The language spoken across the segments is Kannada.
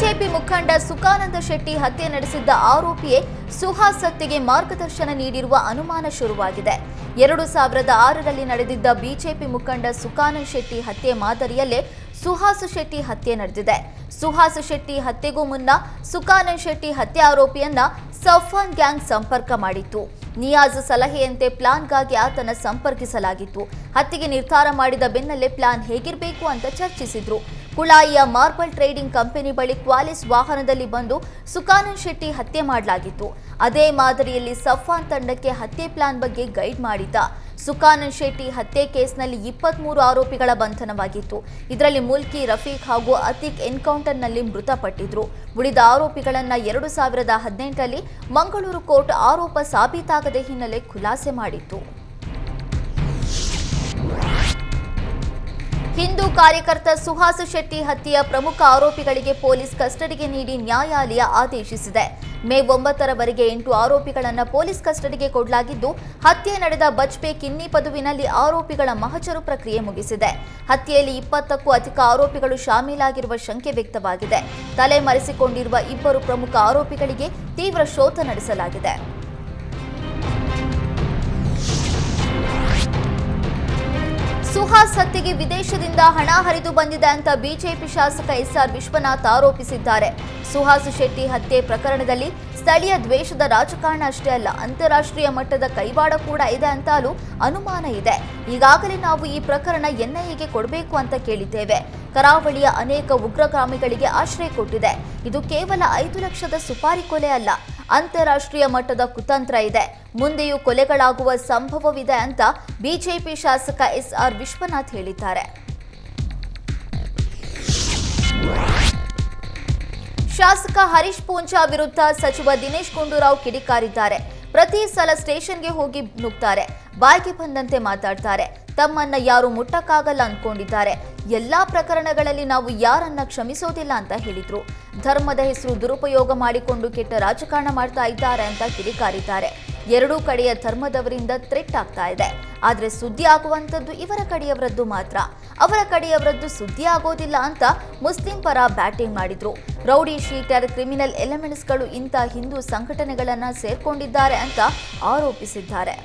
ಬಿಜೆಪಿ ಮುಖಂಡ ಸುಖಾನಂದ ಶೆಟ್ಟಿ ಹತ್ಯೆ ನಡೆಸಿದ್ದ ಆರೋಪಿಯೇ ಸುಹಾಸ್ ಹತ್ಯೆಗೆ ಮಾರ್ಗದರ್ಶನ ನೀಡಿರುವ ಅನುಮಾನ ಶುರುವಾಗಿದೆ. ಎರಡು ಸಾವಿರದ ಆರರಲ್ಲಿ ನಡೆದಿದ್ದ ಬಿಜೆಪಿ ಮುಖಂಡ ಸುಖಾನಂದ್ ಶೆಟ್ಟಿ ಹತ್ಯೆ ಮಾದರಿಯಲ್ಲೇ ಸುಹಾಸ್ ಶೆಟ್ಟಿ ಹತ್ಯೆ ನಡೆದಿದೆ. ಸುಹಾಸ್ ಶೆಟ್ಟಿ ಹತ್ಯೆಗೂ ಮುನ್ನ ಸುಖಾನಂದ್ ಶೆಟ್ಟಿ ಹತ್ಯೆ ಆರೋಪಿಯನ್ನ ಸಫಾನ್ ಗ್ಯಾಂಗ್ ಸಂಪರ್ಕ ಮಾಡಿತ್ತು. ನಿಯಾಜ್ ಸಲಹೆಯಂತೆ ಪ್ಲಾನ್ಗಾಗಿ ಆತನ ಸಂಪರ್ಕಿಸಲಾಗಿತ್ತು. ಹತ್ಯೆಗೆ ನಿರ್ಧಾರ ಮಾಡಿದ ಬೆನ್ನಲ್ಲೇ ಪ್ಲಾನ್ ಹೇಗಿರಬೇಕು ಅಂತ ಚರ್ಚಿಸಿದ್ರು. ಕುಳಾಯಿಯ ಮಾರ್ಬಲ್ ಟ್ರೇಡಿಂಗ್ ಕಂಪನಿ ಬಳಿ ಕ್ವಾಲಿಸ್ ವಾಹನದಲ್ಲಿ ಬಂದು ಸುಖಾನಂದ್ ಶೆಟ್ಟಿ ಹತ್ಯೆ ಮಾಡಲಾಗಿತ್ತು. ಅದೇ ಮಾದರಿಯಲ್ಲಿ ಸಫಾನ್ ತಂಡಕ್ಕೆ ಹತ್ಯೆ ಪ್ಲಾನ್ ಬಗ್ಗೆ ಗೈಡ್ ಮಾಡಿದ್ದ ಸುಖಾನಂದ್ ಶೆಟ್ಟಿ ಹತ್ಯೆ ಕೇಸ್ನಲ್ಲಿ ಇಪ್ಪತ್ಮೂರು ಆರೋಪಿಗಳ ಬಂಧನವಾಗಿತ್ತು. ಇದರಲ್ಲಿ ಮುಲ್ಕಿ, ರಫೀಕ್ ಹಾಗೂ ಅತಿಕ್ ಎನ್ಕೌಂಟರ್ನಲ್ಲಿ ಮೃತಪಟ್ಟಿದ್ರು. ಉಳಿದ ಆರೋಪಿಗಳನ್ನು ಎರಡು ಸಾವಿರದ ಹದಿನೆಂಟರಲ್ಲಿ ಮಂಗಳೂರು ಕೋರ್ಟ್ ಆರೋಪ ಸಾಬೀತಾಗದ ಹಿನ್ನೆಲೆ ಖುಲಾಸೆ ಮಾಡಿತ್ತು. ಹಿಂದೂ ಕಾರ್ಯಕರ್ತ ಸುಹಾಸ್ ಶೆಟ್ಟಿ ಹತ್ಯೆಯ ಪ್ರಮುಖ ಆರೋಪಿಗಳಿಗೆ ಪೊಲೀಸ್ ಕಸ್ಟಡಿಗೆ ನೀಡಿ ನ್ಯಾಯಾಲಯ ಆದೇಶಿಸಿದೆ. ಮೇ ಒಂಬತ್ತರವರೆಗೆ ಎಂಟು ಆರೋಪಿಗಳನ್ನು ಪೊಲೀಸ್ ಕಸ್ಟಡಿಗೆ ಕೊಡಲಾಗಿದ್ದು, ಹತ್ಯೆ ನಡೆದ ಬಜ್ಪೆ ಕಿನ್ನಿ ಪದುವಿನಲ್ಲಿ ಆರೋಪಿಗಳ ಮಹಚರು ಪ್ರಕ್ರಿಯೆ ಮುಗಿಸಿದೆ. ಹತ್ಯೆಯಲ್ಲಿ ಇಪ್ಪತ್ತಕ್ಕೂ ಅಧಿಕ ಆರೋಪಿಗಳು ಶಾಮೀಲಾಗಿರುವ ಶಂಕೆ ವ್ಯಕ್ತವಾಗಿದೆ. ತಲೆ ಮರೆಸಿಕೊಂಡಿರುವ ಇಬ್ಬರು ಪ್ರಮುಖ ಆರೋಪಿಗಳಿಗೆ ತೀವ್ರ ಶೋಧ ನಡೆಸಲಾಗಿದೆ. ಸುಹಾಸ್ ಹತ್ಯೆಗೆ ವಿದೇಶದಿಂದ ಹಣ ಹರಿದು ಬಂದಿದೆ ಅಂತ ಬಿಜೆಪಿ ಶಾಸಕ ಎಸ್ಆರ್ ವಿಶ್ವನಾಥ್ ಆರೋಪಿಸಿದ್ದಾರೆ. ಸುಹಾಸ್ ಶೆಟ್ಟಿ ಹತ್ಯೆ ಪ್ರಕರಣದಲ್ಲಿ ಸ್ಥಳೀಯ ದ್ವೇಷದ ರಾಜಕಾರಣ ಅಷ್ಟೇ ಅಲ್ಲ, ಅಂತಾರಾಷ್ಟ್ರೀಯ ಮಟ್ಟದ ಕೈವಾಡ ಕೂಡ ಇದೆ ಅಂತಲೂ ಅನುಮಾನ ಇದೆ. ಈಗಾಗಲೇ ನಾವು ಈ ಪ್ರಕರಣ ಎನ್ಐಎಗೆ ಕೊಡಬೇಕು ಅಂತ ಕೇಳಿದ್ದೇವೆ. ಕರಾವಳಿಯ ಅನೇಕ ಉಗ್ರಗಾಮಿಗಳಿಗೆ ಆಶ್ರಯ ಕೊಟ್ಟಿದೆ. ಇದು ಕೇವಲ ಐದು ಲಕ್ಷದ ಸುಪಾರಿ ಕೊಲೆ ಅಲ್ಲ ಅಂತಾರಾಷ್ಟ್ರೀಯ ಮಟ್ಟದ ಕುತಂತ್ರ ಇದೆ. ಮುಂದೆಯೂ ಕೊಲೆಗಳಾಗುವ ಸಂಭವವಿದೆ ಅಂತ ಬಿಜೆಪಿ ಶಾಸಕ ಎಸ್ಆರ್ ವಿಶ್ವನಾಥ್ ಹೇಳಿದ್ದಾರೆ. ಶಾಸಕ ಹರೀಶ್ ಪೂಂಚಾ ವಿರುದ್ಧ ಸಚಿವ ದಿನೇಶ್ ಗುಂಡೂರಾವ್ ಕಿಡಿಕಾರಿದ್ದಾರೆ. ಪ್ರತಿ ಸಲ ಸ್ಟೇಷನ್ಗೆ ಹೋಗಿ ನುಗ್ತಾರೆ. ಬಾಯ್ಗೆ ಬಂದಂತೆ ಮಾತಾಡ್ತಾರೆ. ತಮ್ಮನ್ನ ಯಾರು ಮುಟ್ಟಕ್ಕಾಗಲ್ಲ ಅನ್ಕೊಂಡಿದ್ದಾರೆ. ಎಲ್ಲಾ ಪ್ರಕರಣಗಳಲ್ಲಿ ನಾವು ಯಾರನ್ನ ಕ್ಷಮಿಸೋದಿಲ್ಲ ಅಂತ ಹೇಳಿದ್ರು. ಧರ್ಮದ ಹೆಸರು ದುರುಪಯೋಗ ಮಾಡಿಕೊಂಡು ಕೆಟ್ಟ ರಾಜಕಾರಣ ಮಾಡ್ತಾ ಇದ್ದಾರೆ ಅಂತ ಕಿಡಿಕಾರಿದ್ದಾರೆ. ಎರಡೂ ಕಡೆಯ ಧರ್ಮದವರಿಂದ ಥ್ರೆಟ್ ಆಗ್ತಾ ಇದೆ. ಆದರೆ ಸುದ್ದಿ ಆಗುವಂಥದ್ದು ಇವರ ಕಡೆಯವರದ್ದು ಮಾತ್ರ. ಅವರ ಕಡೆಯವರದ್ದು ಸುದ್ದಿ ಆಗೋದಿಲ್ಲ ಅಂತ ಮುಸ್ಲಿಂ ಪರ ಬ್ಯಾಟಿಂಗ್ ಮಾಡಿದ್ರು. ರೌಡಿ ಶೀಟರ್ ಕ್ರಿಮಿನಲ್ ಎಲಿಮೆಂಟ್ಸ್ಗಳು ಇಂಥ ಹಿಂದೂ ಸಂಘಟನೆಗಳನ್ನ ಸೇರ್ಕೊಂಡಿದ್ದಾರೆ ಅಂತ ಆರೋಪಿಸಿದ್ದಾರೆ.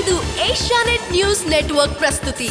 ಇದು ಏಷ್ಯಾನೆಟ್ ನ್ಯೂಸ್ ನೆಟ್ವರ್ಕ್ ಪ್ರಸ್ತುತಿ.